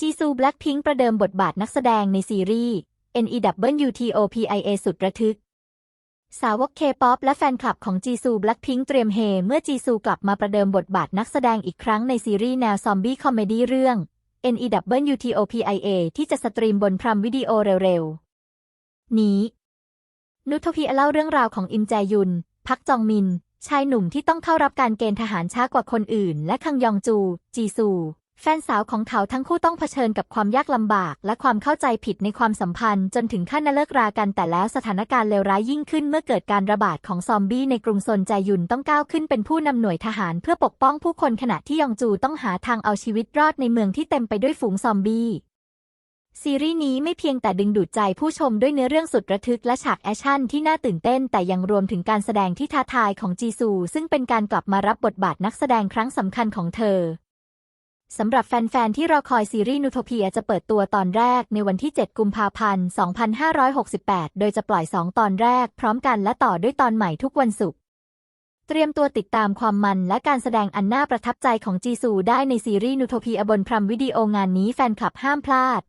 จีซูแบล็คพิงค์ประเดิมบทบาทนักแสดงในซีรีส์ NEWTOPIA สุดระทึก สาวกเคป๊อปและแฟนคลับของจีซูแบล็คพิงค์เตรียมเฮเมื่อจีซูกลับมาประเดิมบทบาทนักแสดงอีกครั้งในซีรีส์แนวซอมบี้คอมเมดี้เรื่อง NEWTOPIA ที่จะสตรีมบนพรัมวิดีโอเร็วๆ นี้ นุทพีเล่าเรื่องราวของอิมแจยุน พักจองมิน ชายหนุ่มที่ต้องเข้ารับการเกณฑ์ทหารช้ากว่าคนอื่น และคังยองจู จีซู แฟนสาวของเขาทั้งคู่ต้องเผชิญกับความยากลำบาก และความเข้าใจผิดในความสัมพันธ์ จนถึงขั้นเลิกรากันแต่แล้วสถานการณ์เลวร้ายยิ่งขึ้นเมื่อเกิดการระบาดของซอมบี้ในกรุงโซนแจยุนต้องก้าวขึ้นเป็นผู้นำหน่วยทหารเพื่อปกป้องผู้คนขณะที่ยองจูต้องหาทางเอาชีวิตรอดในเมืองที่เต็มไปด้วยฝูงซอมบี้ซีรีส์นี้ไม่เพียงแต่ดึงดูดใจผู้ชมด้วยเนื้อเรื่องสุดระทึกและฉากแอคชั่นที่น่าตื่นเต้น แต่ยังรวมถึงการแสดงที่ท้าทายของจีซู ซึ่งเป็นการกลับมารับบทบาทนักแสดงครั้งสำคัญของเธอ สำหรับแฟน ๆ ที่รอคอยซีรีส์นูโทเพียจะเปิดตัวตอนแรกในวันที่ 7 กุมภาพันธ์ 2568 โดยจะปล่อย 2 ตอนแรก พร้อมกันและต่อด้วยตอนใหม่ทุกวันศุกร์ เตรียมตัวติดตามความมันและการแสดงอันน่าประทับใจของจีซูได้ในซีรีส์นูโทเพียบนพรัมวิดีโองานนี้แฟนคลับห้ามพลาด